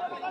गोविंदा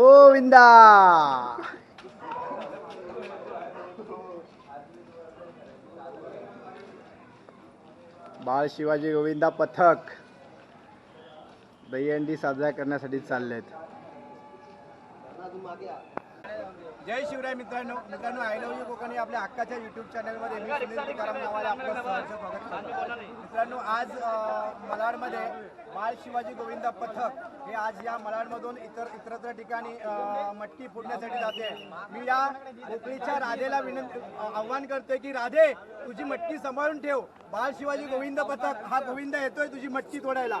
गोविंदा! बाळ शिवाजी गोविंदा पथक. दहीहंडी साजरा करण्यासाठी चाललेत. जय शिवराय मित्रांनो. मित्रांनो आय लव्ह यू कोकणी आपल्या हक्काच्या युट्यूब चॅनलमध्ये मी सुनील तुकाराम नावाला आपलं सहर्ष स्वागत करतो. मित्रांनो आज मलाडमध्ये बाळ शिवाजी गोविंद पथक हे आज या मलाडमधून इतर इतरत्र ठिकाणी मटकी फोडण्यासाठी जाते. मी या कोकणीच्या राधेला विनंती आव्हान करतोय की राधे तुझी मटकी सांभाळून ठेव. बाळ शिवाजी गोविंद पथक हा गोविंद येतोय तुझी मटकी तोडायला.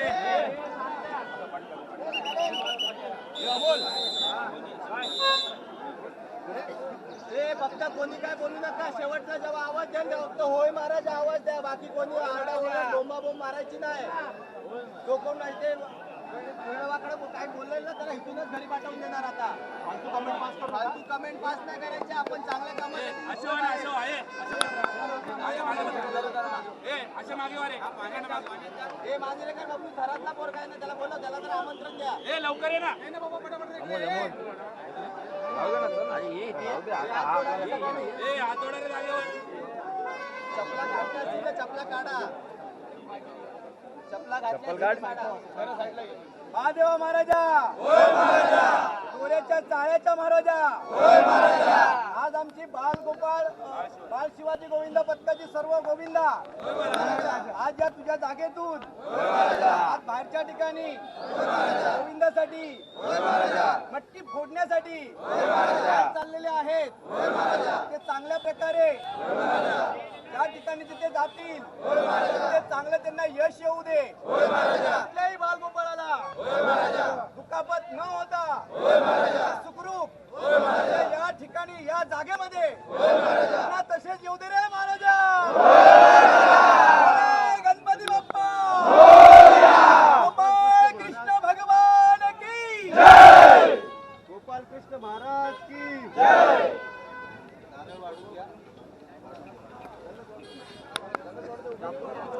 फक्त कोणी काय बोलू नका. शेवटचा जेव्हा आवाज द्या ना, फक्त होय महाराज आवाज द्या. बाकी कोणी आरडा ओरडा बोंबा बोंब मारायची नाही. तो कोण नाही ते वेळवाकडे काय बोललेलं ना त्याला इथूनच घरी पाठवून देणार आता. फालतू कमेंट पास करू फालतू कमेंट पास नाही करायचे आपण चांगल्या कामात ए माझे काय बाबू घरातला पोर काय ना त्याला बोलव त्याला तर आमंत्रण द्या. लवकर ये ना. रे जागेवर चपला काढा चपला महादेवा महाराजा तुऱ्याच्या चाळ्याच्या महाराजा आज आमची बाल गोपाळ बाल शिवाजी गोविंद पथकाची सर्व गोविंदा. आज या तुझ्या जागेतून. आज बाहेरच्या ठिकाणी. गोविंदासाठी. मटकी फोडण्यासाठी. चाललेले आहेत. ते चांगल्या प्रकारे. त्या ठिकाणी तिथे जातील तिथे चांगलं त्यांना यश येऊ दे. कुठल्याही बालगोपाळाला दुखापत न होता सुखरूप या ठिकाणी या जागेमध्ये Ganparia!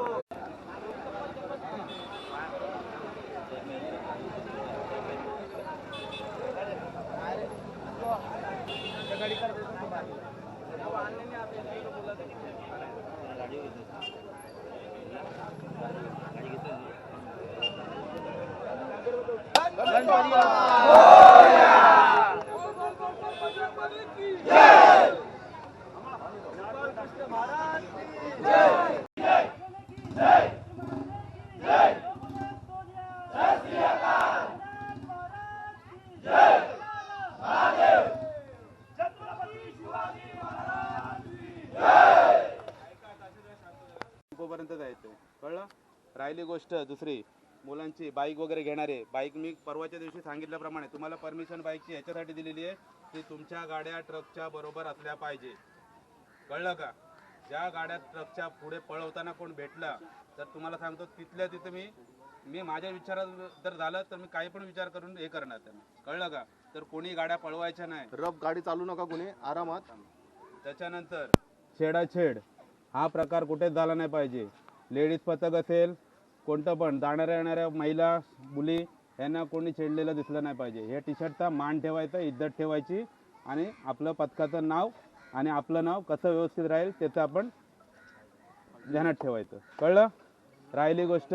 राहिली गोष्ट दुसरी मुलांची बाईक वगैरे घेणारे बाईक मी परवाच्या दिवशी सांगितल्याप्रमाणे तुम्हाला परमिशन बाईकची याच्यासाठी दिलेली आहे की तुमच्या गाड्या ट्रकच्या बरोबर असल्या पाहिजे. कळलं का? ज्या गाड्या ट्रकच्या पुढे पळवताना कोण भेटला तर तुम्हाला सांगतो तिथल्या तिथे मी मी माझ्या विचारात जर झालं तर मी काही पण विचार करून हे करणार त्यांना. कळलं का? तर कोणी गाड्या पळवायच्या नाही. रफ गाडी चालू नका कोणी आरामात. त्याच्यानंतर छेडाछेड हा प्रकार कुठेच झाला नाही पाहिजे. लेडीज पथक असेल कोणतं पण जाणाऱ्या येणाऱ्या महिला मुली यांना कोणी छेडलेलं दिसलं नाही पाहिजे. हे टी शर्टचा मान ठेवायचा इज्जत ठेवायची आणि आपलं पथकाचं नाव आणि आपलं नाव कसं व्यवस्थित राहील त्याचं आपण ध्यानात ठेवायचं. कळलं? राहिली गोष्ट.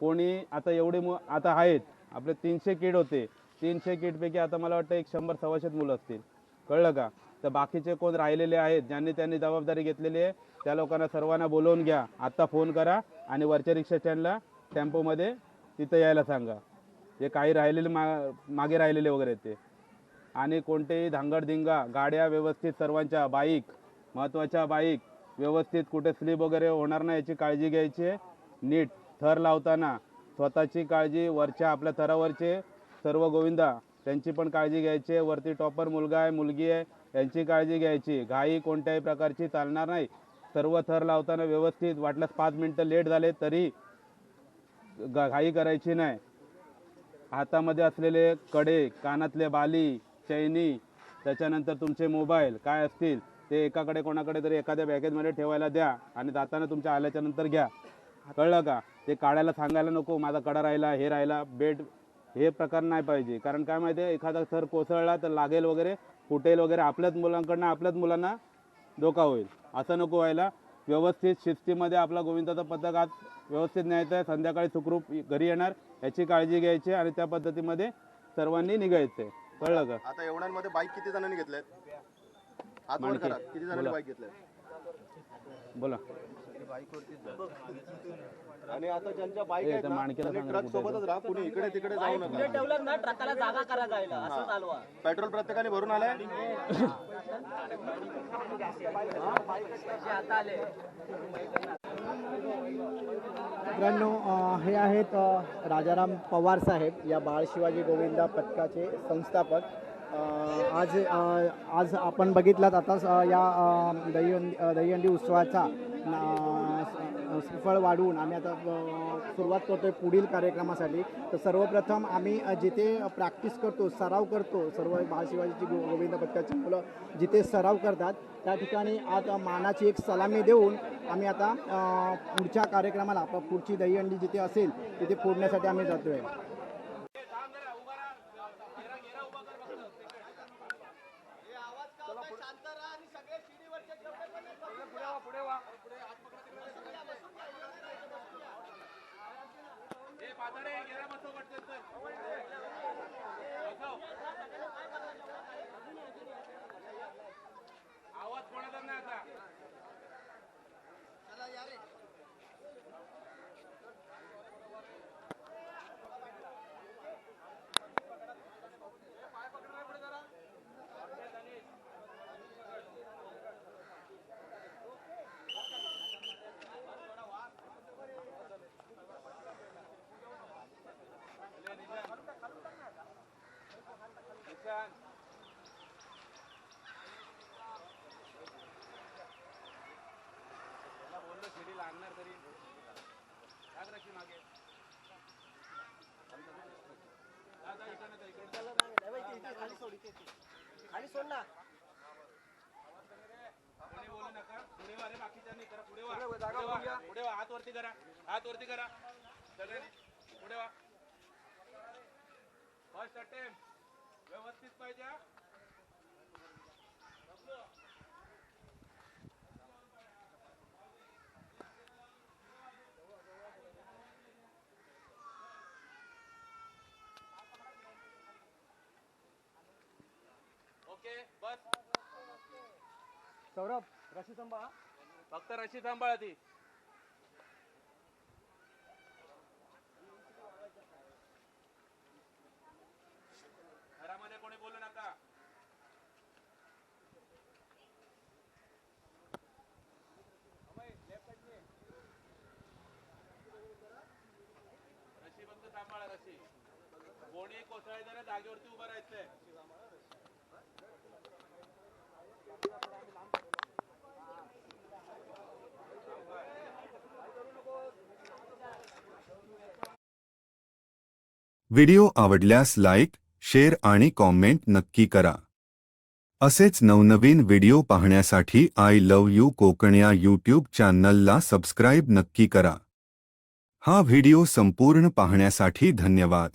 कोणी आता एवढी मु आता आहेत. आपले तीनशे किड होते. तीनशे किडपैकी आता मला वाटतं एक शंभर सव्वाशेच मुलं असतील. कळलं का? तर बाकीचे कोण राहिलेले आहेत ज्यांनी त्यांनी जबाबदारी घेतलेली आहे त्या लोकांना सर्वांना बोलवून घ्या. आत्ता फोन करा आणि वरच्या रिक्षा स्टँडला टेम्पोमध्ये तिथं यायला सांगा. जे काही राहिलेले मा मागे राहिलेले वगैरे आहेत ते. आणि कोणतेही धांगडधिंगा गाड्या व्यवस्थित सर्वांच्या बाईक महत्त्वाच्या बाईक व्यवस्थित कुठे स्लिप वगैरे होणार नाही याची काळजी घ्यायची आहे. नीट थर लावताना स्वतःची काळजी वरच्या आपल्या थरावरचे सर्व गोविंदा त्यांची पण काळजी घ्यायची आहे. वरती टॉपर मुलगा आहे मुलगी आहे यांची काळजी घ्यायची. घाई कोणत्याही प्रकारची चालणार नाही. सर्व थर लावताना व्यवस्थित वाटल्यास पाच मिनटं लेट झाले तरी घाई करायची नाही. हातामध्ये असलेले कडे कानातले बाली चैनी त्याच्यानंतर तुमचे मोबाईल काय असतील ते एकाकडे कोणाकडे तरी एखाद्या बॅगेजमध्ये ठेवायला द्या आणि जाताना तुमच्या आल्याच्यानंतर घ्या. कळलं का? ते काढायला सांगायला नको माझा कडा राहिला हे राहिला बेड हे प्रकार नाही पाहिजे. कारण काय माहिती आहे एखादा सर कोसळला तर लागेल वगैरे फुटेल वगैरे आपल्याच मुलांकडनं आपल्याच मुलांना धोका होईल. असं नको व्हायला. व्यवस्थित शिस्तीमध्ये आपला गोविंदाचा पथक आज व्यवस्थित न्यायचं आहे. संध्याकाळी सुखरूप घरी येणार. याची काळजी घ्यायची आणि त्या पद्धतीमध्ये सर्वांनी निघायचं. आहे कळलं का? आता एवढ्यांमध्ये बाईक किती जणांनी घेतल्यात हात वर माणके. करा. किती जणांनी. बाईक घेतल्यात बोला. आणि आता ज्यांच्या बाईक आहेत ना, त्यांनी ट्रक सोबतच राहा कुणी इकडे तिकडे जाऊ पुढे नका. ठेवलं ना ट्रकाला जागा करा जायला असं चालवा पेट्रोल प्रत्येकाने भरून आलाय? जे आता आले मित्रांनो अ, हे आहेत अ, राजाराम पवार साहेब या बाळ शिवाजी गोविंदा पथकाचे संस्थापक. अ, आज अ, आज आपण बघितलात आताच अ, या अ, दहीहंडी अ, दहीहंडी उत्सवाचा ना- स- श्रीफळ वाढवून आम्ही आता सुरुवात सुरुवात करतोय पुढील कार्यक्रमासाठी. तर सर्वप्रथम आम्ही जिथे प्रॅक्टिस करतो सराव करतो सर्व बाळ गो गोविंद पथकाची मुलं जिथे सराव करतात त्या ठिकाणी आज मानाची एक सलामी देऊन आम्ही आता पुढच्या कार्यक्रमाला पुढची दहीहंडी जिथे असेल तिथे फोडण्यासाठी आम्ही जातोय. आहे आवाज कोणाचा नाही आता निशांत. त्याला बोललो शिडी लागणार तरी टाक रशी मागे जा, जा, इकडनं जा, खाली सोड ना कोणी बोलू नका. पुढे वा रे बाकीच्यांनी करा. पुढे वा. पुढे वा. पुढे वा. हात वरती करा. हात वरती करा. सगळ्यांनी पुढे वा. फर्स्ट अटेम्प्ट व्यवस्थित पाहिजे हा. सौरभ रशी सांभाळा फक्त रशी सांभाळा ती घरामध्ये कोणी बोलू नका. रशी फक्त सांभाळा रशी. कोणी कोसळायचं ना जागेवरती उभं राहायचंय. व्हिडिओ आवडल्यास लाईक शेअर आणि कॉमेंट नक्की करा. असेच नवनवीन व्हिडिओ पाहण्यासाठी आय लव यू कोकण या यूट्यूब चॅनलला सबस्क्राईब नक्की करा. हा व्हिडिओ संपूर्ण पाहण्यासाठी धन्यवाद.